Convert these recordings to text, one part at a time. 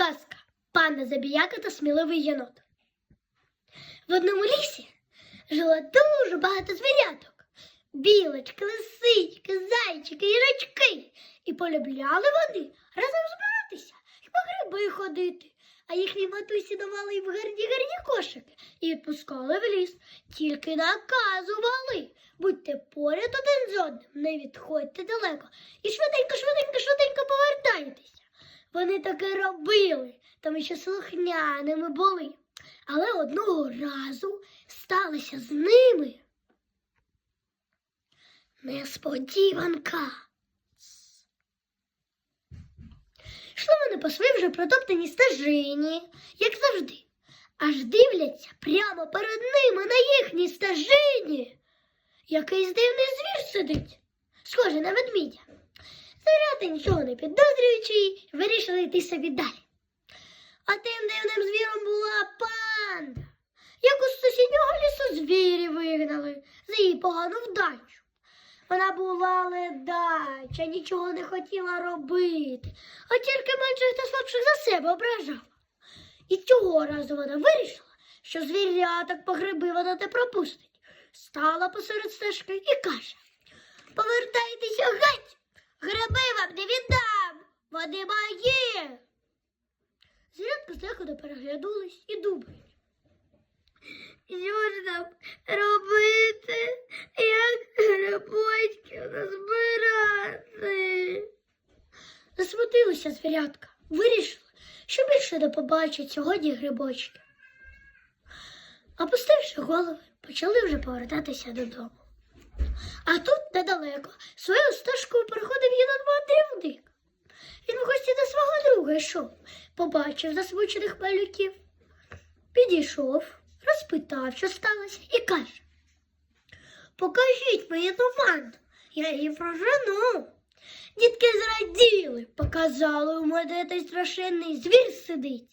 Казка Панда Забіяка та сміливий єнот. В одному лісі жило дуже багато звіряток. Білочки, лисички, зайчики, їжачки. І полюбляли вони разом збиратися і по гриби ходити. А їхні матусі давали їм гарні гарні кошики і відпускали в ліс. Тільки наказували. Будьте поряд один з одним, не відходьте далеко. І швиденько, швиденько, швиденько. Вони таке робили, тому що слухняними були. Але одного разу сталося з ними несподіванка. Йшли вони по своїй вже протоптаній стежині, як завжди, аж дивляться прямо перед ними на їхній стежині. Якийсь дивний звір сидить, схожий на ведмідя. Звірята нічого не підозрюючи, вирішили йти собі далі. А тим дивним звіром була панда, яку з сусіднього лісу звірі вигнали за її погану вдачу. Вона була ледача, нічого не хотіла робити, а тільки менших та слабших за себе ображала. І цього разу вона вирішила, що звіряток по гриби вона не пропустить. Стала посеред стежки і каже Повертайтеся геть, гриби вам не віддам, вони мої. Звірятка заходу переглянулись і думають. Що ж нам робити, як грибочків назбирати? Засмутилися звірятка, вирішили, що більше не побачать сьогодні грибочки. Опустивши голови, почали вже повертатися додому. А тут недалеко свою стежкою переходив єнот мандрівник. Він в гості до свого друга йшов, побачив засмучених малюків, підійшов, розпитав, що сталося, і каже: Покажіть мені ту я її прожену. Дітки зраділи, показали у мене той страшенний звір сидить.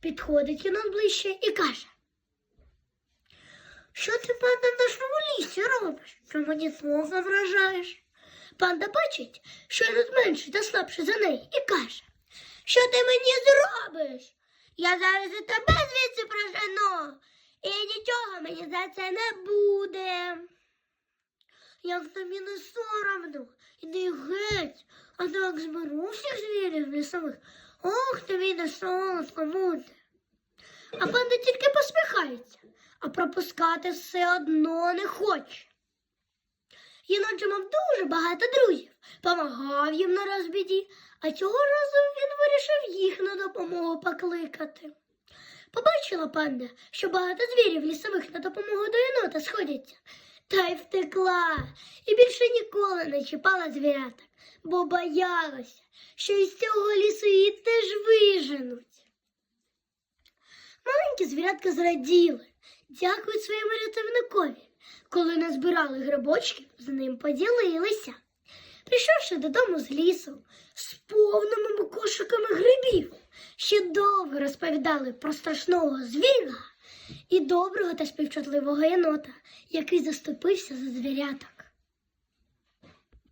Підходить єнот ближче і каже. Що ти, панда, в нашому лісі робиш? Що мені словно вражаєш? Панда бачить, що я тут менший та слабший за неї, і каже, що ти мені зробиш? Я зараз і тебе звідси прожену, і нічого мені за це не буде. Як тобі не соромно, іди геть, а так зберу всіх звірів лісових. Ох, тобі не солодко буде. А панда тільки посміхається, а пропускати все одно не хоче. Єнот мав дуже багато друзів, помагав їм на розбіді, а цього разу він вирішив їх на допомогу покликати. Побачила панда, що багато звірів лісових на допомогу до єнота сходяться, та й втекла, і більше ніколи не чіпала звіряток, бо боялася, що із цього лісу її теж виженуть. Маленькі звірятка зраділи, дякують своєму рятівникові. Коли назбирали грибочки, з ним поділилися. Прийшовши додому з лісу, з повними кошиками грибів, ще довго розповідали про страшного звіра і доброго та співчутливого єнота, який заступився за звіряток.